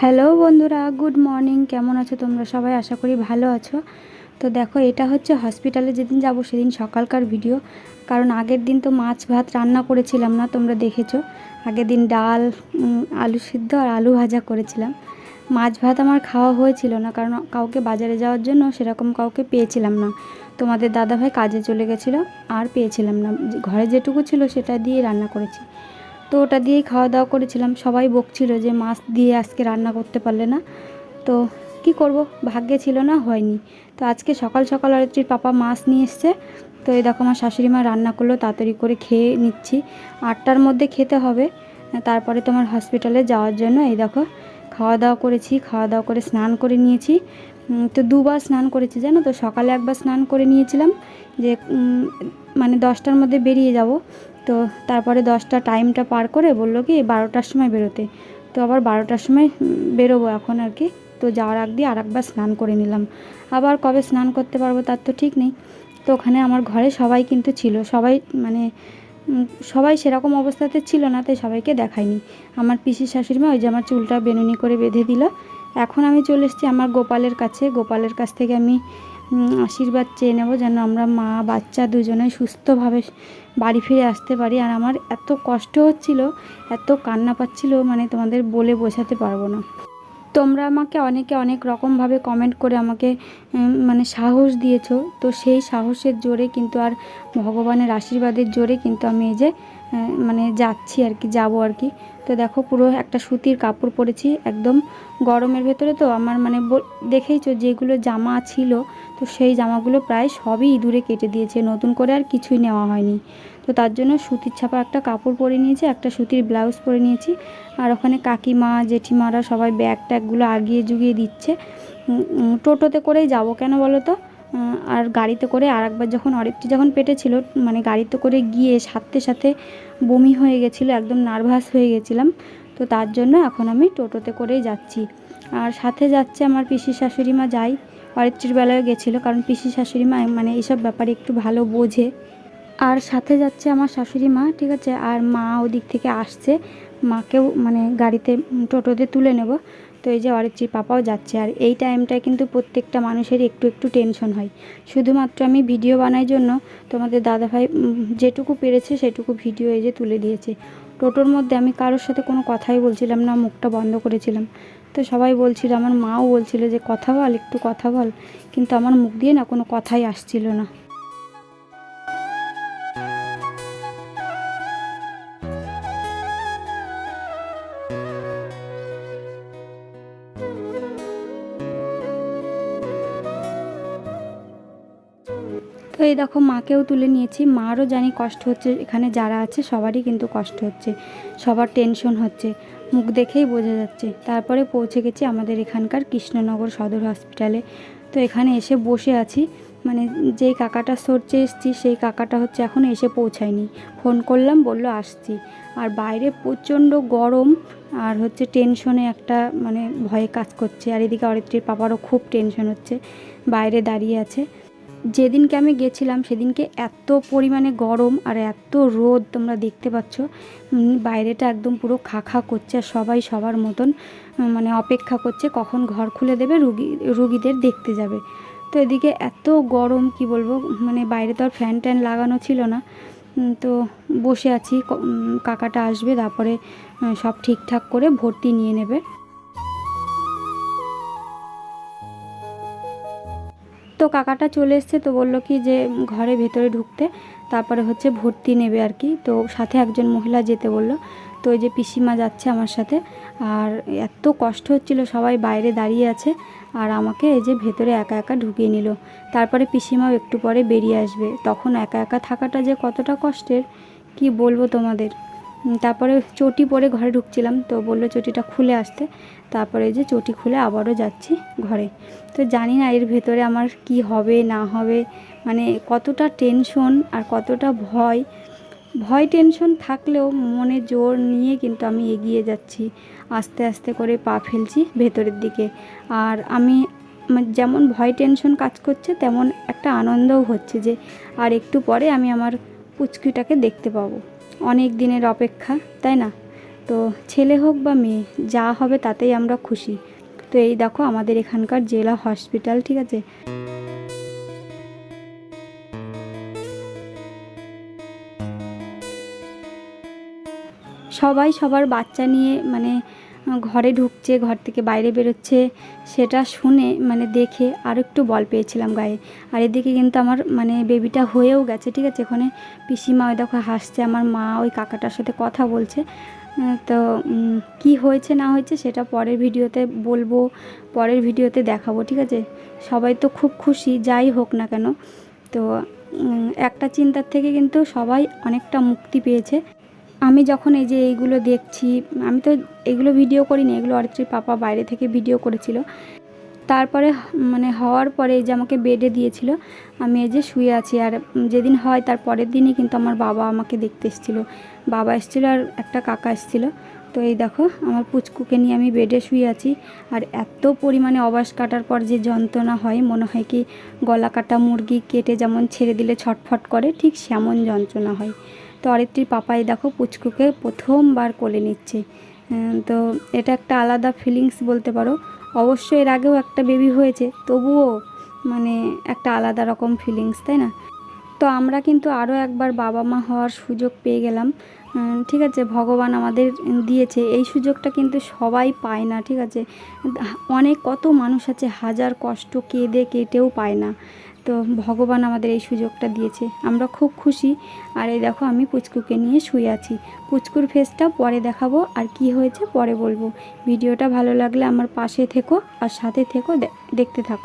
Hello বন্ধুরা, good morning. কেমন আছো তোমরা সবাই? আশা করি ভালো আছো। তো দেখো, এটা হচ্ছে হসপিটালে যেদিন যাব সেদিন সকালকার ভিডিও। কারণ আগের দিন তো মাছ ভাত রান্না করেছিলাম না, তোমরা দেখেছ। আগের দিন ডাল আলু সিদ্ধ আর আলু ভাজা করেছিলাম। মাছ ভাত আমার খাওয়া হয়েছিল না, কারণ কাউকে বাজারে যাওয়ার জন্য সেরকম কাউকে পেয়েছিলাম না। তোমাদের দাদাভাই কাজে চলে গেছিল, আর পেয়েছিলাম না। ঘরে যেটুকু ছিল সেটা দিয়ে রান্না করেছি। তো ওটা দিয়েই খাওয়া দাওয়া করেছিলাম। সবাই বকছিল যে, মাছ দিয়ে আজকে রান্না করতে পারলে না। তো কি করব? ভাগ্যে ছিল না, হয়নি। তো আজকে সকাল সকাল অরিত্রীর পাপা মাছ নিয়ে এসছে। তো এই দেখো আমার শাশুড়ি মা রান্না করল, তাড়াতাড়ি করে খেয়ে নিচ্ছি। আটটার মধ্যে খেতে হবে। তারপরে তোমার হসপিটালে যাওয়ার জন্য এই দেখো, খাওয়া দাওয়া করেছি, খাওয়া দাওয়া করে স্নান করে নিয়েছি। তো দুবার স্নান করেছি, জানো তো? সকালে একবার স্নান করে নিয়েছিলাম যে মানে দশটার মধ্যে বেরিয়ে যাব। তো তারপরে দশটা টাইমটা পার করে বলল কি, বারোটার সময় বেরোতে। তো আবার বারোটার সময় বেরোবো এখন আর কি। তো যাওয়ার আগ দিয়ে আর স্নান করে নিলাম। আবার কবে স্নান করতে পারব তার তো ঠিক নেই। তো ওখানে আমার ঘরে সবাই কিন্তু ছিল। সবাই মানে সবাই সেরকম অবস্থাতে ছিল না, তাই সবাইকে দেখায়নি আমার পিসির শাশুড়ি মা ওই যে আমার চুলটা বেনুনি করে বেঁধে দিল। এখন আমি চলে এসেছি আমার গোপালের কাছে। গোপালের কাছ থেকে আমি আশীর্বাদ চেয়ে নেব যেন আমরা মা, বাচ্চা দুজনে সুস্থভাবে বাড়ি ফিরে আসতে পারি। আর আমার এত কষ্ট হচ্ছিল, এত কান্না পাচ্ছিল মানে তোমাদের বলে বোঝাতে পারব না। তোমরা আমাকে অনেকে অনেক রকমভাবে কমেন্ট করে আমাকে মানে সাহস দিয়েছ। তো সেই সাহসের জোরে কিন্তু আর ভগবানের আশীর্বাদের জোরে কিন্তু আমি এই যে মানে যাচ্ছি আর কি, যাব আর কি। তো দেখো পুরো একটা সুতির কাপড় পরেছি, একদম গরমের ভেতরে তো আমার মানে দেখেইছো যেগুলো জামা ছিল, তো সেই জামাগুলো প্রায় সবই ইঁদুরে কেটে দিয়েছে, নতুন করে আর কিছুই নেওয়া হয়নি। তো তার জন্য সুতির ছাপা একটা কাপড় পরে নিয়েছি, একটা সুতির ব্লাউজ পরে নিয়েছি। আর ওখানে কাকিমা, জেঠিমারা সবাই ব্যাগ ট্যাগগুলো আগিয়ে জুগিয়ে দিচ্ছে টোটোতে করেই যাব কেন বলো তো? আর গাড়িতে করে আর একবার যখন অরিত্রি যখন পেটে ছিল মানে গাড়িতে করে গিয়ে সাথে সাথে বমি হয়ে গেছিল, একদম নার্ভাস হয়ে গেছিলাম। তো তার জন্য এখন আমি টোটোতে করেই যাচ্ছি। আর সাথে যাচ্ছে আমার পিসি শাশুড়ি মা যাই, অরিত্রির বেলায় গেছিল, কারণ পিসি শাশুড়ি মা মানে এইসব ব্যাপারে একটু ভালো বোঝে। আর সাথে যাচ্ছে আমার শাশুড়ি মা, ঠিক আছে? আর মা ওদিক থেকে আসছে, মাকেও মানে গাড়িতে, টোটোতে তুলে নেব। তো এই যে অরিত্রির পাপাও যাচ্ছে আর এই টাইমটায় কিন্তু প্রত্যেকটা মানুষেরই একটু একটু টেনশন হয়। শুধুমাত্র আমি ভিডিও বানাই জন্য তোমাদের দাদাভাই যেটুকু পেরেছে সেটুকু ভিডিও এই যে তুলে দিয়েছে। টোটোর মধ্যে আমি কারোর সাথে কোনো কথাই বলছিলাম না, মুখটা বন্ধ করেছিলাম। তো সবাই বলছিল, আমার মাও বলছিল যে, কথা বল, একটু কথা বল। কিন্তু আমার মুখ দিয়ে না কোনো কথাই আসছিল না। তো এই দেখো মাকেও তুলে নিয়েছি। মারও জানি কষ্ট হচ্ছে, এখানে যারা আছে সবারই কিন্তু কষ্ট হচ্ছে, সবার টেনশন হচ্ছে, মুখ দেখেই বোঝা যাচ্ছে। তারপরে পৌঁছে গেছি আমাদের এখানকার কৃষ্ণনগর সদর হসপিটালে তো এখানে এসে বসে আছি মানে যেই কাকাটা সরছে এসছি, সেই কাকাটা হচ্ছে এখন এসে পৌঁছায়নি। ফোন করলাম, বলল আসছি। আর বাইরে প্রচণ্ড গরম, আর হচ্ছে টেনশনে একটা মানে ভয়ে কাজ করছে। আর এদিকে অরিত্রীর পাপারও খুব টেনশন হচ্ছে, বাইরে দাঁড়িয়ে আছে। যেদিনকে আমি গেছিলাম, সেদিনকে এত পরিমাণে গরম আর এত রোদ তোমরা দেখতে পাচ্ছ। বাইরেটা একদম পুরো খা খা করছে আর সবাই সবার মতন মানে অপেক্ষা করছে কখন ঘর খুলে দেবে, রুগী, রুগীদের দেখতে যাবে। তো এদিকে এত গরম, কি বলব মানে বাইরে তো আর ফ্যান ট্যান লাগানো ছিল না। তো বসে আছি কাকাটা আসবে, তারপরে সব ঠিকঠাক করে ভর্তি নিয়ে নেবে। কাকাটা চলে এসছে তো বলল কি যে ঘরে ভেতরে ঢুকতে, তারপরে হচ্ছে ভর্তি নেবে আর কি। তো সাথে একজন মহিলা যেতে বলল, তো ওই যে পিসিমা যাচ্ছে আমার সাথে। আর এত কষ্ট হচ্ছিল, সবাই বাইরে দাঁড়িয়ে আছে আর আমাকে এই যে ভেতরে একা একা ঢুকিয়ে নিল। তারপরে পিসিমাও একটু পরে বেরিয়ে আসবে। তখন একা একা থাকাটা যে কতটা কষ্টের, কি বলব তোমাদের? তারপরে চটি পরে ঘরে ঢুকছিলাম তো বলল চটিটা খুলে আসতে। তারপরে যে চটি খুলে আবারও যাচ্ছি ঘরে। তো জানি না এর ভেতরে আমার কি হবে, না হবে মানে কতটা টেনশন আর কতটা ভয়। ভয় টেনশন থাকলেও মনে জোর নিয়ে কিন্তু আমি এগিয়ে যাচ্ছি। আস্তে আস্তে করে পা ফেলছি ভেতরের দিকে। আর আমি যেমন ভয় টেনশন কাজ করছে, তেমন একটা আনন্দও হচ্ছে যে আর একটু পরে আমি আমার পুচকিটাকে দেখতে পাবো। অনেক দিনের অপেক্ষা, তাই না? তো ছেলে হোক বা মেয়ে, যা হবে তাতেই আমরা খুশি। তো এই দেখো আমাদের এখানকার জেলা হসপিটাল, ঠিক আছে? সবাই সবার বাচ্চা নিয়ে মানে ঘরে ঢুকছে, ঘর থেকে বাইরে বেরোচ্ছে। সেটা শুনে মানে দেখে আর একটু বল পেয়েছিলাম গায়ে। আর এদিকে কিন্তু আমার মানে বেবিটা হয়েও গেছে, ঠিক আছে? ওখানে পিসিমা ওই দেখো হাসছে, আমার মা ওই কাকাটার সাথে কথা বলছে। তো কি হয়েছে, না হয়েছে সেটা পরের ভিডিওতে বলব, পরের ভিডিওতে দেখাবো, ঠিক আছে? সবাই তো খুব খুশি, যাই হোক না কেন। তো একটা চিন্তার থেকে কিন্তু সবাই অনেকটা মুক্তি পেয়েছে। আমি যখন এই যে এইগুলো দেখছি, আমি তো এগুলো ভিডিও করিনি, এগুলো অরিত্রীর পাপা বাইরে থেকে ভিডিও করেছিল। তারপরে মানে হওয়ার পরে এই যে আমাকে বেডে দিয়েছিল, আমি এই যে শুয়ে আছি। আর যেদিন হয় তার পরের দিনই কিন্তু আমার বাবা আমাকে দেখতে এসেছিল। বাবা এসেছিল আর একটা কাকা এসেছিল। তো এই দেখো, আমার পুচকুকে নিয়ে আমি বেডে শুয়ে আছি। আর এত পরিমাণে অবাস কাটার পর যে যন্ত্রণা হয়, মনে হয় কি গলা কাটা মুরগি কেটে যেমন ছেড়ে দিলে ছটফট করে, ঠিক সেমন যন্ত্রণা হয়। তো অরিত্রীর পাপাই দেখো পুচকুকে প্রথমবার কোলে নিচ্ছে। তো এটা একটা আলাদা ফিলিংস বলতে পারো। অবশ্য এর আগেও একটা বেবি হয়েছে, তবুও মানে একটা আলাদা রকম ফিলিংস তাই না? তো আমরা কিন্তু আরও একবার বাবা মা হওয়ার সুযোগ পেয়ে গেলাম। ঠিক আছে, ভগবান আমাদের দিয়েছে। এই সুযোগটা কিন্তু সবাই পায় না, ঠিক আছে? অনেক, কত মানুষ আছে, হাজার কষ্ট কেঁদে কেটেও পায় না। তো ভগবান আমাদের এই সুযোগটা দিয়েছে। আমরা খুব খুশি। আর এই দেখো, আমি পুচকুকে নিয়ে শুয়ে আছি। পুচকুর ফেসটা পরে দেখাবো আর কি হয়েছে পরে বলব। ভিডিওটা ভালো লাগলে আমার পাশে থেকো আর সাথে থেকো দেখতে থাকো।